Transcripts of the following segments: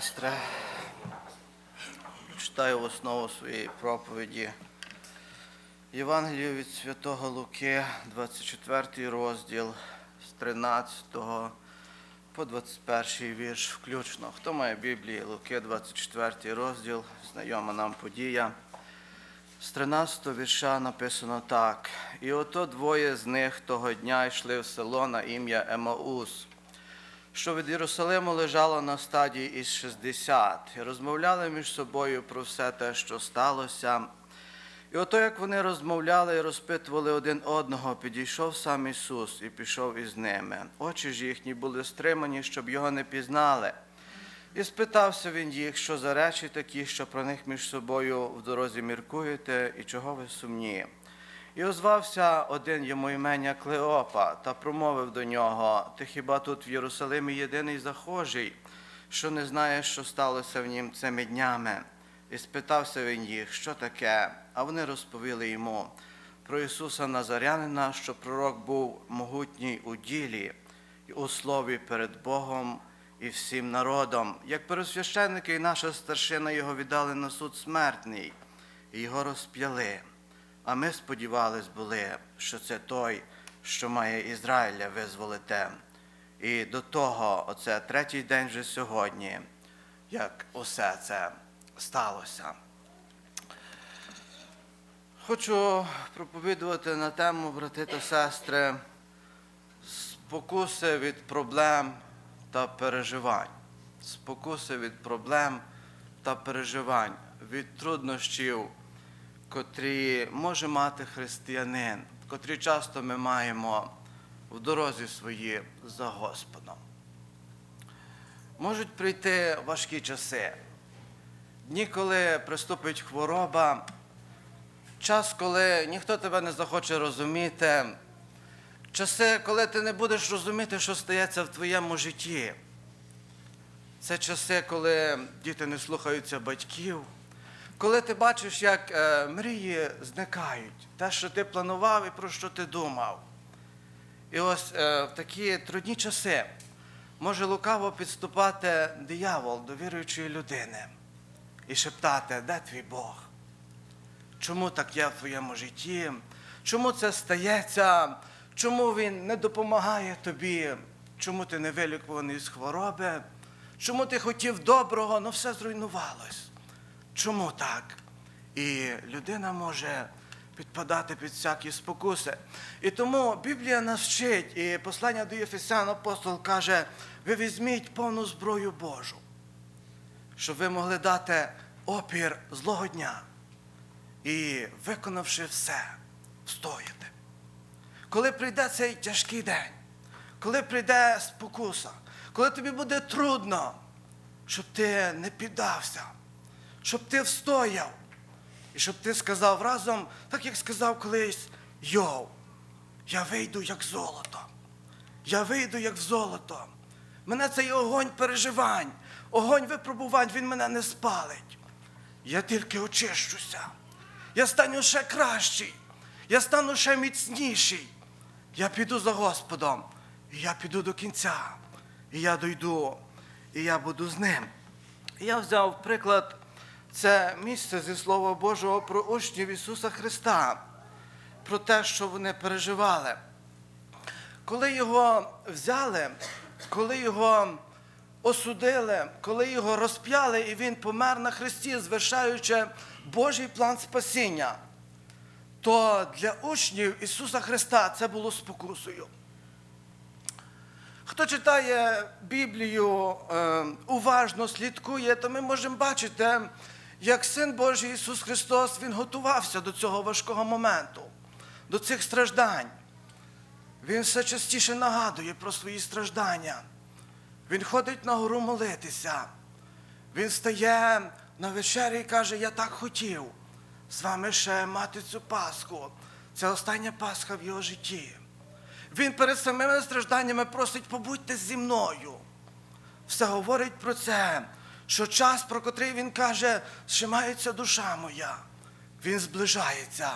Сестри, читаю в основу своєї проповіді Євангелію від Святого Луки, 24 розділ з 13 по 21 вірш включно. Хто має Біблії Луки, 24 розділ, знайома нам подія. З 13 вірша написано так. І ото двоє з них того дня йшли в село на ім'я Емаус що від Єрусалиму лежало на стадії із 60, і розмовляли між собою про все те, що сталося. І ото, як вони розмовляли і розпитували один одного, підійшов сам Ісус і пішов із ними. Очі ж їхні були стримані, щоб його не пізнали. І спитався він їх, що за речі такі, що про них між собою в дорозі міркуєте, і чого ви сумні. І озвався один йому імення Клеопа та промовив до нього: Ти хіба тут в Єрусалимі єдиний захожий, що не знає, що сталося в нім цими днями? І спитався він їх, що таке, а вони розповіли йому про Ісуса Назарянина, що пророк був могутній у ділі і у слові перед Богом і всім народом. Як пересвященники і наша старшина його віддали на суд смертний, і його розп'яли. А ми сподівались були, що це той, що має Ізраїля визволити. І до того, оце третій день вже сьогодні, як усе це сталося. Хочу проповідувати на тему, брати та сестри, спокуси від проблем та переживань. Спокуси від проблем та переживань, від труднощів котрі може мати християнин, котрі часто ми маємо в дорозі свої за Господом. Можуть прийти важкі часи, дні, коли приступить хвороба, час, коли ніхто тебе не захоче розуміти, часи, коли ти не будеш розуміти, що стається в твоєму житті. Це часи, коли діти не слухаються батьків. Коли ти бачиш, як е, мрії зникають, те, що ти планував і про що ти думав. І ось е, в такі трудні часи може лукаво підступати диявол до віруючої людини і шептати, де твій Бог? Чому так є в твоєму житті? Чому це стається? Чому він не допомагає тобі? Чому ти не вилікуваний з хвороби? Чому ти хотів доброго, але все зруйнувалось? Чому так? І людина може підпадати під всякі спокуси. І тому Біблія нас вчить, і послання до Єфесян апостол каже: ви візьміть повну зброю Божу, щоб ви могли дати опір злого дня і, виконавши все, встояти. Коли прийде цей тяжкий день, коли прийде спокуса, коли тобі буде трудно, щоб ти не піддався щоб ти встояв. І щоб ти сказав разом, так як сказав колись Йов, я вийду як золото. Я вийду як в золото. Мене цей огонь переживань, огонь випробувань, він мене не спалить. Я тільки очищуся. Я стану ще кращий, я стану ще міцніший. Я піду за Господом, і я піду до кінця. І я дойду, і я буду з ним. І я взяв приклад це місце зі Слова Божого про учнів Ісуса Христа, про те, що вони переживали. Коли його взяли, коли його осудили, коли його розп'яли, і він помер на Христі, звершаючи Божий план спасіння, то для учнів Ісуса Христа це було спокусою. Хто читає Біблію, е, уважно слідкує, то ми можемо бачити, як Син Божий Ісус Христос, Він готувався до цього важкого моменту, до цих страждань. Він все частіше нагадує про свої страждання. Він ходить на гору молитися. Він стає на вечері і каже, я так хотів з вами ще мати цю Пасху. Це остання Пасха в його житті. Він перед самими стражданнями просить, побудьте зі мною. Все говорить про це що час, про котрий він каже, зшимається душа моя, він зближається.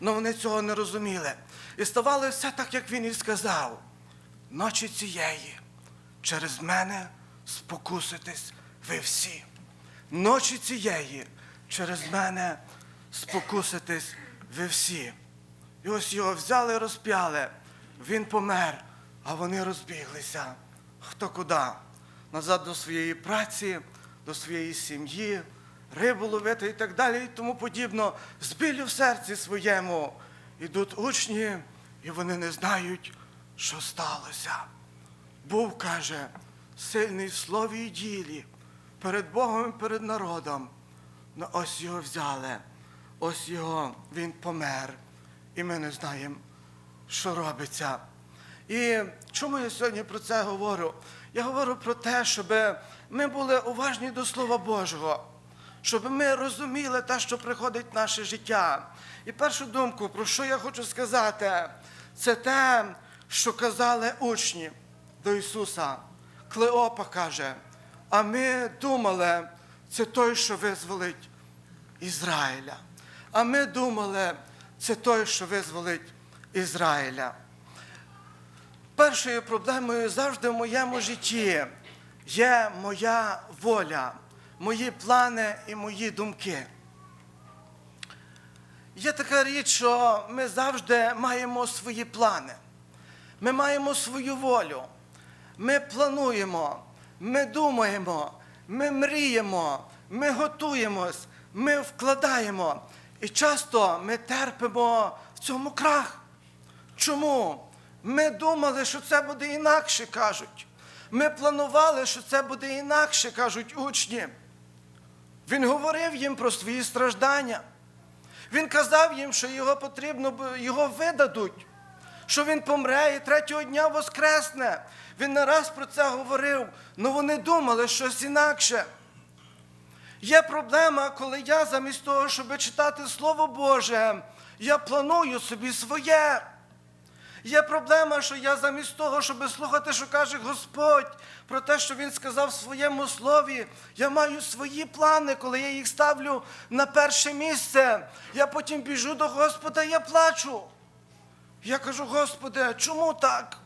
Але вони цього не розуміли. І ставало все так, як він і сказав. Ночі цієї через мене спокуситись ви всі. Ночі цієї через мене спокуситесь ви всі. І ось його взяли, розп'яли. Він помер, а вони розбіглися. Хто куди? Назад до своєї праці, до своєї сім'ї, рибу ловити і так далі, і тому подібно. З біллю в серці своєму ідуть учні, і вони не знають, що сталося. Був, каже, сильний в слові і ділі, перед Богом і перед народом. Ну ось його взяли, ось його він помер, і ми не знаємо, що робиться. І чому я сьогодні про це говорю? Я говорю про те, щоб ми були уважні до Слова Божого, щоб ми розуміли те, що приходить в наше життя. І першу думку, про що я хочу сказати, це те, що казали учні до Ісуса. Клеопа каже, а ми думали, це той, що визволить Ізраїля. А ми думали, це той, що визволить Ізраїля. Першою проблемою завжди в моєму житті є моя воля, мої плани і мої думки. Є така річ, що ми завжди маємо свої плани. Ми маємо свою волю. Ми плануємо, ми думаємо, ми мріємо, ми готуємось, ми вкладаємо. І часто ми терпимо в цьому крах. Чому? Ми думали, що це буде інакше, кажуть. Ми планували, що це буде інакше, кажуть учні. Він говорив їм про свої страждання. Він казав їм, що його потрібно, його видадуть, що він помре і третього дня воскресне. Він не раз про це говорив, але вони думали щось інакше. Є проблема, коли я замість того, щоб читати Слово Боже, я планую собі своє. Є проблема, що я замість того, щоб слухати, що каже Господь, про те, що Він сказав в своєму слові, я маю свої плани, коли я їх ставлю на перше місце. Я потім біжу до Господа, я плачу. Я кажу, Господи, чому так?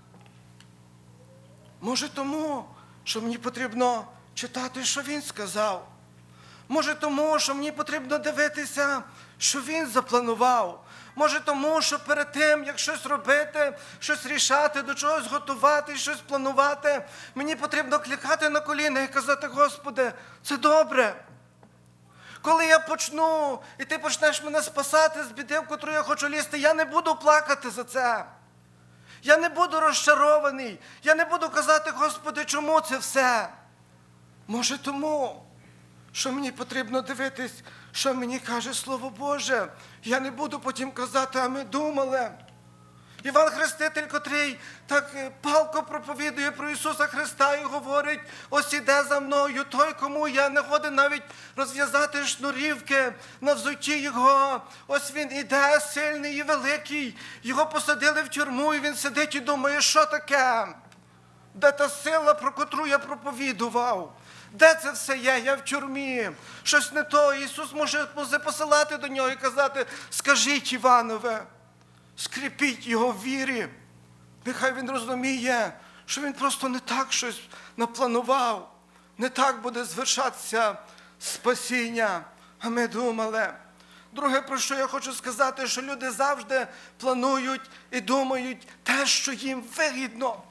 Може, тому, що мені потрібно читати, що Він сказав. Може, тому, що мені потрібно дивитися, що він запланував. Може, тому, що перед тим, як щось робити, щось рішати, до чогось готувати, щось планувати, мені потрібно клікати на коліна і казати, Господи, це добре. Коли я почну, і ти почнеш мене спасати з біди, в котру я хочу лізти, я не буду плакати за це. Я не буду розчарований. Я не буду казати, Господи, чому це все? Може, тому що мені потрібно дивитись, що мені каже Слово Боже. Я не буду потім казати, а ми думали. Іван Хреститель, котрий так е, палко проповідує про Ісуса Христа і говорить, ось іде за мною той, кому я не годен навіть розв'язати шнурівки на взутті його. Ось він іде, сильний і великий. Його посадили в тюрму, і він сидить і думає, що таке? Де та сила, про котру я проповідував? Де це все є? Я в тюрмі. Щось не то. Ісус може посилати до нього і казати: скажіть Іванове, скріпіть його в вірі. Нехай він розуміє, що він просто не так щось напланував, не так буде звершатися спасіння. А ми думали. Друге, про що я хочу сказати, що люди завжди планують і думають те, що їм вигідно.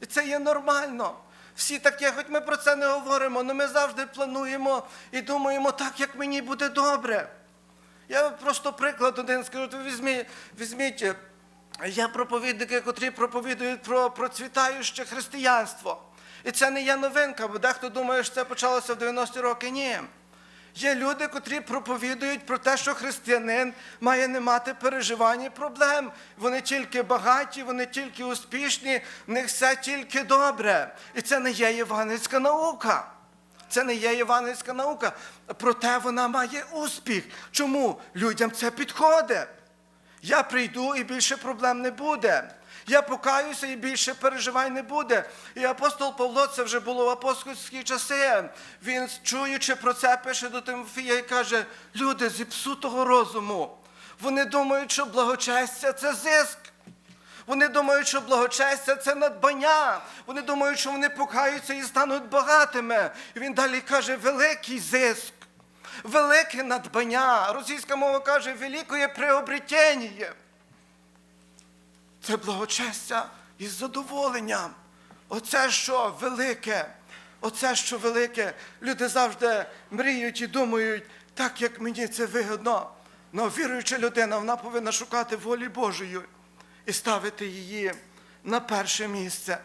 І це є нормально. Всі таке, хоч ми про це не говоримо, але ми завжди плануємо і думаємо так, як мені буде добре. Я просто приклад один скажу, то візьміть, візьміть е, є проповідники, котрі проповідують про процвітаюче християнство. І це не є новинка, бо дехто думає, що це почалося в 90-ті роки. Ні. Є люди, котрі проповідують про те, що християнин має не мати переживань і проблем. Вони тільки багаті, вони тільки успішні, в них все тільки добре. І це не є євангельська наука. Це не є євангельська наука. Проте вона має успіх. Чому? Людям це підходить. Я прийду і більше проблем не буде. Я покаюся і більше переживань не буде. І апостол Павло, це вже було в апостольські часи. Він, чуючи про це, пише до Тимофія і каже: люди зіпсутого розуму. Вони думають, що благочестя це зиск. Вони думають, що благочестя це надбання. Вони думають, що вони покаються і стануть багатими. І він далі каже, великий зиск, велике надбання. Російська мова каже, великое приобретення. Це благочестя із задоволенням. Оце що велике. Оце що велике. Люди завжди мріють і думають, так як мені це вигодно. Но віруюча людина, вона повинна шукати волі Божої і ставити її на перше місце.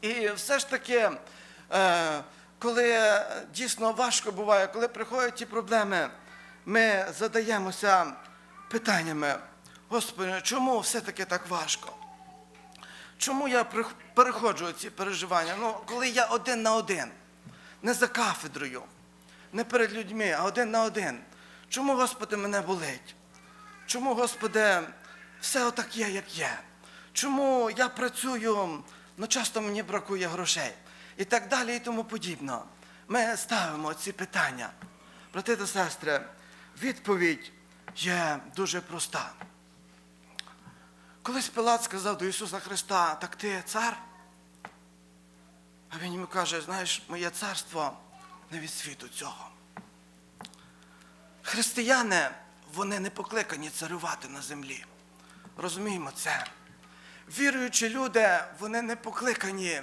І все ж таки, е, коли дійсно важко буває, коли приходять ті проблеми, ми задаємося питаннями, Господи, чому все-таки так важко? Чому я переходжу ці переживання? Ну, коли я один на один, не за кафедрою, не перед людьми, а один на один. Чому, Господи, мене болить? Чому, Господи, все отак є, як є? Чому я працюю, ну часто мені бракує грошей? І так далі, і тому подібне. Ми ставимо ці питання. Брати та сестри, відповідь є дуже проста. Колись Пилат сказав до Ісуса Христа, так ти цар? А він йому каже, знаєш, моє царство не від світу цього. Християни, вони не покликані царювати на землі. Розуміємо це. Віруючі люди, вони не покликані,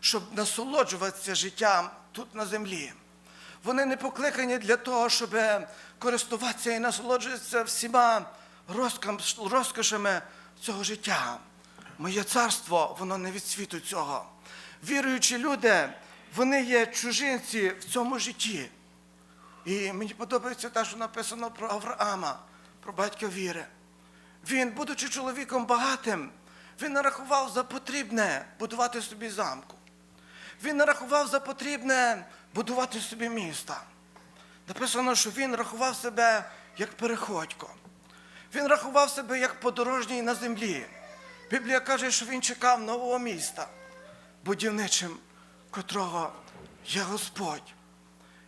щоб насолоджуватися життям тут на землі. Вони не покликані для того, щоб користуватися і насолоджуватися всіма розкошами цього життя. Моє царство, воно не від світу цього. Віруючі люди, вони є чужинці в цьому житті. І мені подобається те, що написано про Авраама, про батька віри. Він, будучи чоловіком багатим, він нарахував за потрібне будувати собі замку. Він нарахував за потрібне будувати собі міста. Написано, що він рахував себе як переходько. Він рахував себе як подорожній на землі. Біблія каже, що він чекав нового міста, будівничим котрого є Господь.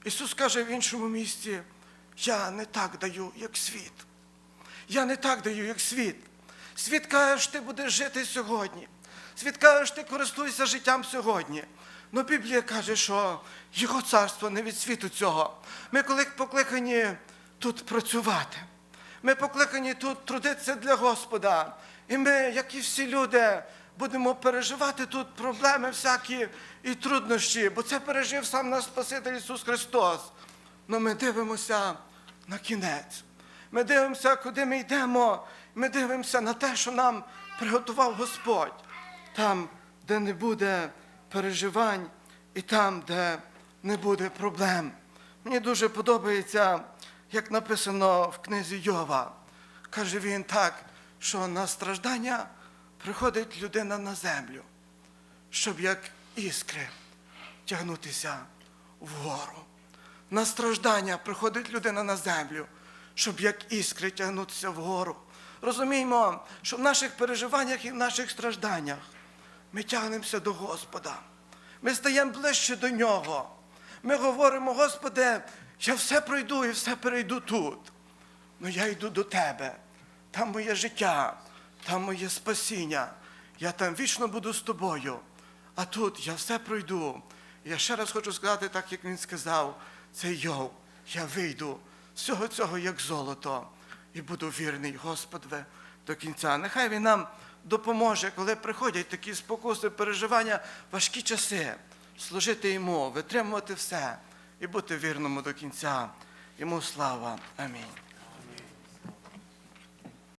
Ісус каже в іншому місці: я не так даю, як світ. Я не так даю, як світ. Світ каже, що ти будеш жити сьогодні. Світ каже, що ти користуєшся життям сьогодні. Ну Біблія каже, що його царство не від світу цього. Ми коли покликані тут працювати. Ми покликані тут трудитися для Господа. І ми, як і всі люди, будемо переживати тут проблеми всякі і труднощі, бо це пережив сам наш Спаситель Ісус Христос. Ну ми дивимося на кінець. Ми дивимося, куди ми йдемо. Ми дивимося на те, що нам приготував Господь. Там, де не буде переживань, і там, де не буде проблем. Мені дуже подобається, як написано в книзі Йова. Каже він так, що на страждання приходить людина на землю, щоб як іскри тягнутися вгору. На страждання приходить людина на землю, щоб як іскри тягнутися вгору. Розуміємо, що в наших переживаннях і в наших стражданнях ми тягнемося до Господа. Ми стаємо ближче до Нього. Ми говоримо, Господи, я все пройду і все перейду тут. Ну я йду до Тебе. Там моє життя, там моє спасіння. Я там вічно буду з тобою. А тут я все пройду. Я ще раз хочу сказати, так як він сказав, це Йов, я вийду з всього цього, як золото, і буду вірний Господове до кінця. Нехай він нам допоможе, коли приходять такі спокуси, переживання, важкі часи, служити йому, витримувати все і бути вірному до кінця. Йому слава. Амінь.